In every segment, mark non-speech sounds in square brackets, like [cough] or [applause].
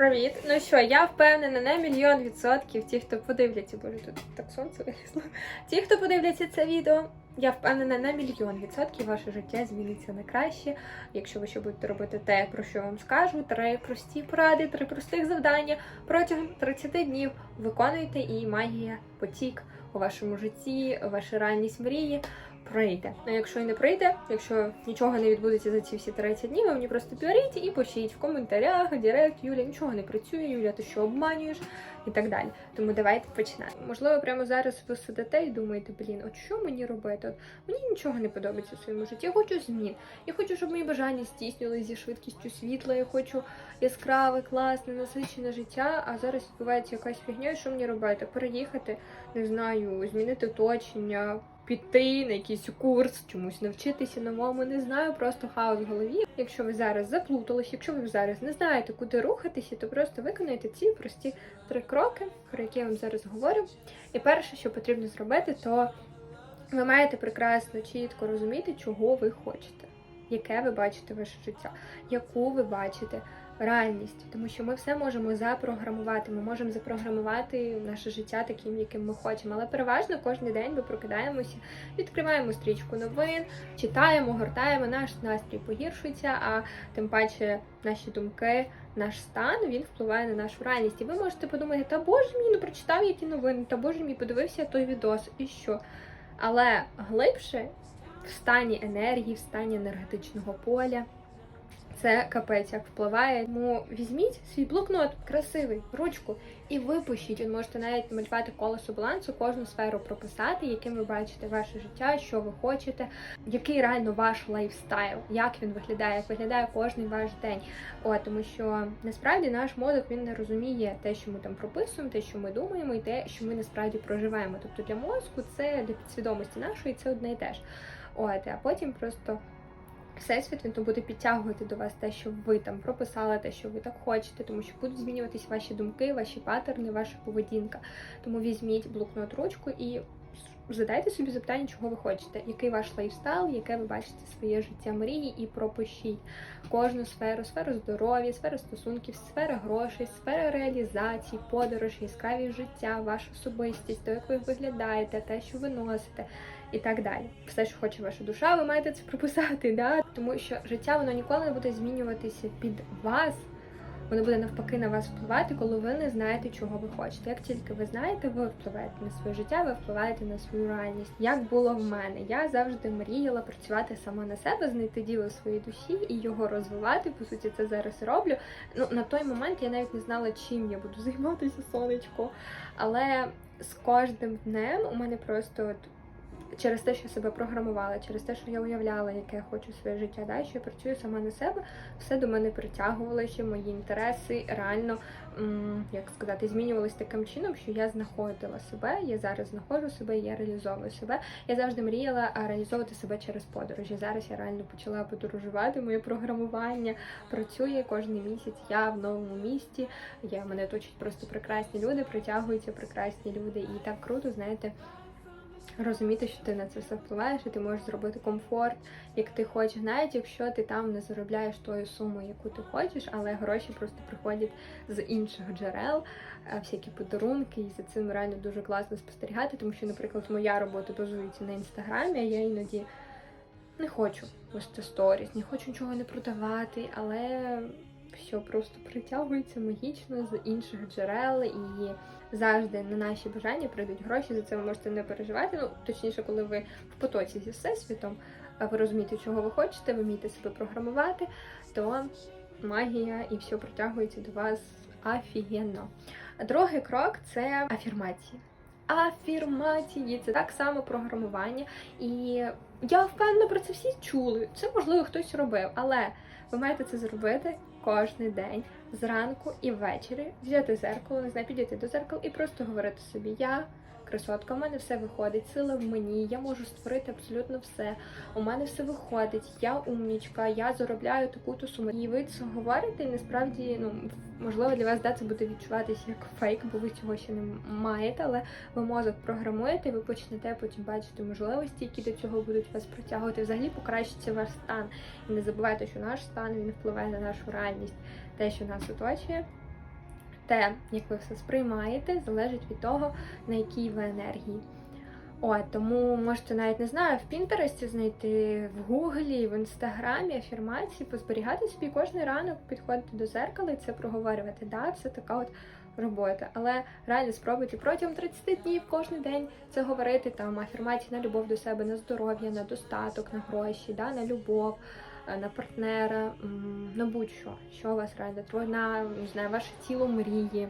Привіт! Ну що, я впевнена на мільйон відсотків. Ті, хто подивляться, боже, тут так сонце вилізло. Ті, хто подивляться це відео, я впевнена на мільйон відсотків ваше життя зміниться на краще, якщо ви ще будете робити те, про що я вам скажу. Три прості поради, три простих завдання протягом 30 днів виконуйте і магія потік у вашому житті, ваша реальність мрії. Прийде. А якщо і не прийде, якщо нічого не відбудеться за ці всі 30 днів, ви мені просто піаріть і пишіть в коментарях, директ, Юля, нічого не працює, Юля, ти що обманюєш і так далі. Тому давайте починаємо. Можливо, прямо зараз ви сидите і думаєте, блін, от що мені робити? От мені нічого не подобається в своєму житті. Я хочу змін. Я хочу, щоб мої бажання здійснювалися зі швидкістю світла. Я хочу яскраве, класне, насичене життя. А зараз відбувається якась фігня. Що мені робити? Переїхати, не знаю, змінити оточення. Піти на якийсь курс, чомусь навчитися новому, не знаю, просто хаос в голові. Якщо ви зараз заплутались, якщо ви зараз не знаєте, куди рухатися, то просто виконайте ці прості три кроки, про які я вам зараз говорю. І перше, що потрібно зробити, то ви маєте прекрасно, чітко розуміти, чого ви хочете, яке ви бачите ваше життя, яку ви бачите реальність, тому що ми все можемо запрограмувати. Ми можемо запрограмувати наше життя таким, яким ми хочемо. Але переважно кожен день ми прокидаємося, відкриваємо стрічку новин, читаємо, гортаємо, наш настрій погіршується, а тим паче наші думки, наш стан він впливає на нашу реальність. І ви можете подумати, та боже мій, ну прочитав я ті новини, та боже мій, подивився той відос, і що? Але глибше в стані енергії, в стані енергетичного поля. Це капець як впливає. Тому візьміть свій блокнот, красивий, ручку, і випишіть. Ви можете навіть малювати колесо балансу, кожну сферу прописати, яким ви бачите ваше життя, що ви хочете, який реально ваш лайфстайл, як він виглядає, як виглядає кожний ваш день. О, тому що насправді наш мозок він не розуміє те, що ми там прописуємо, те, що ми думаємо, і те, що ми насправді проживаємо. Тобто для мозку це для підсвідомості нашої це одне і те ж. От, а потім просто. Всесвіт він то буде підтягувати до вас те, що ви там прописали, те, що ви так хочете, тому що будуть змінюватись ваші думки, ваші паттерни, ваша поведінка. Тому візьміть блокнот ручку і задайте собі запитання, чого ви хочете, який ваш лайфстайл, яке ви бачите своє життя мрії, і пропишіть кожну сферу, сферу здоров'я, сферу стосунків, сфера грошей, сфера реалізації, подорож, яскраві життя, ваша особистість, те, як ви виглядаєте, те, що ви носите і так далі. Все, що хоче ваша душа, ви маєте це прописати, да? тому що життя воно ніколи не буде змінюватися під вас. Воно буде навпаки на вас впливати, коли ви не знаєте, чого ви хочете. Як тільки ви знаєте, ви впливаєте на своє життя, ви впливаєте на свою реальність. Як було в мене, я завжди мріяла працювати сама на себе, знайти діло своїй душі і його розвивати. По суті, це зараз роблю. Ну на той момент я навіть не знала, чим я буду [laughs] займатися сонечко. Але з кожним днем у мене просто от через те, що я себе програмувала, через те, що я уявляла, яке я хочу своє життя, да, що я працюю сама на себе, все до мене притягувалося, мої інтереси реально, як сказати, змінювалися таким чином, що я знаходила себе, я зараз знаходжу себе, я реалізовую себе. Я завжди мріяла реалізовувати себе через подорожі. Зараз я реально почала подорожувати. Моє програмування працює кожен місяць. Я в новому місті. Я мене точать просто прекрасні люди, притягуються прекрасні люди, і так круто, знаєте розуміти, що ти на це все впливаєш, і ти можеш зробити комфорт, як ти хочеш, навіть якщо ти там не заробляєш тою суму, яку ти хочеш, але гроші просто приходять з інших джерел, е, всякі подарунки, і за цим реально дуже класно спостерігати, тому що, наприклад, моя робота базується на інстаграмі, а я іноді не хочу вести сторіс, не хочу нічого не продавати, але все просто притягується магічно з інших джерел і завжди на наші бажання прийдуть гроші. За це ви можете не переживати. Ну точніше, коли ви в потоці зі всесвітом, ви розумієте, чого ви хочете, ви вмієте себе програмувати, то магія і все притягується до вас офігенно. Другий крок це афірмації. Афірмації це так само програмування. І я впевнена про це всі чули. Це можливо хтось робив, але ви маєте це зробити кожен день зранку і ввечері. Взяти зеркало, не знаю, підійти до зеркала і просто говорити собі Я красотка, у мене все виходить, сила в мені, я можу створити абсолютно все. У мене все виходить, я умнічка, я заробляю таку-то суму. І ви це говорите, і насправді, ну можливо, для вас да, це буде відчуватися як фейк, бо ви цього ще не маєте, але ви мозок програмуєте, ви почнете потім бачити можливості, які до цього будуть вас притягувати. Взагалі покращиться ваш стан. І не забувайте, що наш стан він впливає на нашу реальність. Те, що нас оточує, те, як ви все сприймаєте, залежить від того, на якій ви енергії. От, тому можете навіть не знаю, в Пінтересті знайти в Гуглі, в інстаграмі афірмації, позберігати собі кожен ранок, підходити до зеркала і це проговорювати. Да, це така от робота. Але реально спробуйте протягом 30 днів кожен день це говорити там афірмації на любов до себе, на здоров'я, на достаток, на гроші, да, на любов. Е, На партнера, на будь-що, що вас радить, на не знаю, ваше тіло мрії.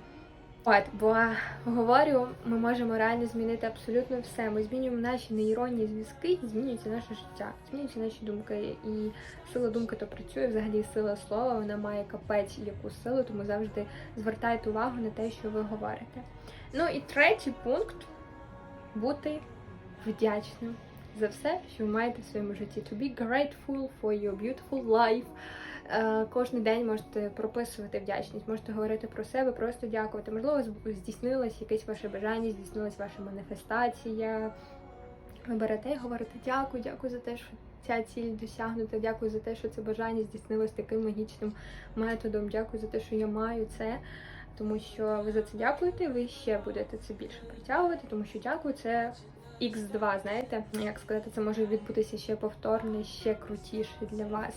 От, бо говорю, ми можемо реально змінити абсолютно все. Ми змінюємо наші нейронні зв'язки, змінюється наше життя, змінюються наші думки. І сила думки то працює, взагалі сила слова, вона має капець яку силу, тому завжди звертайте увагу на те, що ви говорите. Ну і третій пункт бути вдячним за все, що ви маєте в своєму житті. To be grateful for your beautiful life. Е, Кожен день можете прописувати вдячність, можете говорити про себе, просто дякувати. Можливо, здійснилось якесь ваше бажання, здійснилась ваша маніфестація. Ви берете і говорите дякую, дякую за те, що ця ціль досягнута, дякую за те, що це бажання здійснилось таким магічним методом. Дякую за те, що я маю це. Тому що ви за це дякуєте, ви ще будете це більше притягувати, тому що дякую це X2, знаєте, як сказати, це може відбутися ще повторно, ще крутіше для вас.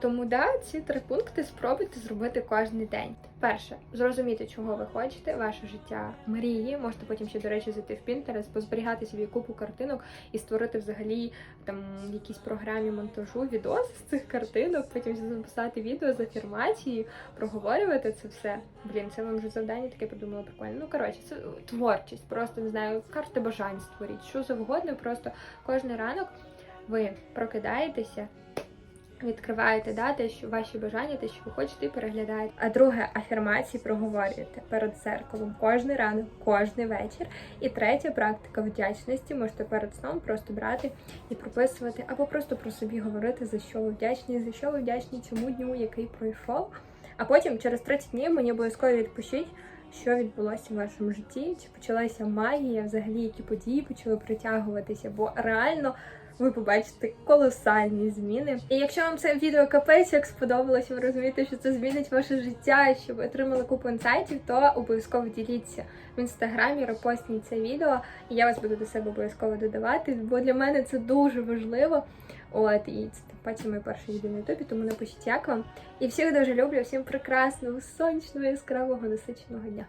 Тому да, ці три пункти спробуйте зробити кожен день. Перше, зрозуміти, чого ви хочете, ваше життя мрії. Можете потім ще, до речі, зайти в Pinterest, позберігати собі купу картинок і створити взагалі там в якійсь програмі монтажу відос з цих картинок, потім записати відео з афірмацією, проговорювати це все. Блін, це вам вже завдання таке придумала прикольно. Ну коротше, це творчість, просто не знаю, карти бажань створіть, що завгодно. Просто кожен ранок ви прокидаєтеся. Відкриваєте да, те, що ваші бажання, те, що ви хочете, і переглядаєте. А друге, афірмації проговорюєте перед зеркалом кожен ранок, кожен вечір. І третя практика вдячності можете перед сном просто брати і прописувати, або просто про собі говорити, за що ви вдячні, за що ви вдячні цьому дню, який пройшов. А потім через 30 днів мені обов'язково відпишіть, що відбулося в вашому житті, чи почалася магія, взагалі які події почали притягуватися, бо реально ви побачите колосальні зміни. І якщо вам це відео капець як сподобалося, ви розумієте, що це змінить ваше життя, що ви отримали купу інсайтів, то обов'язково діліться в інстаграмі, репостніть це відео, і я вас буду до себе обов'язково додавати, бо для мене це дуже важливо. От, і це тим паче моє перше відео на ютубі, тому напишіть як вам. І всіх дуже люблю, всім прекрасного, сонячного, яскравого, насиченого дня.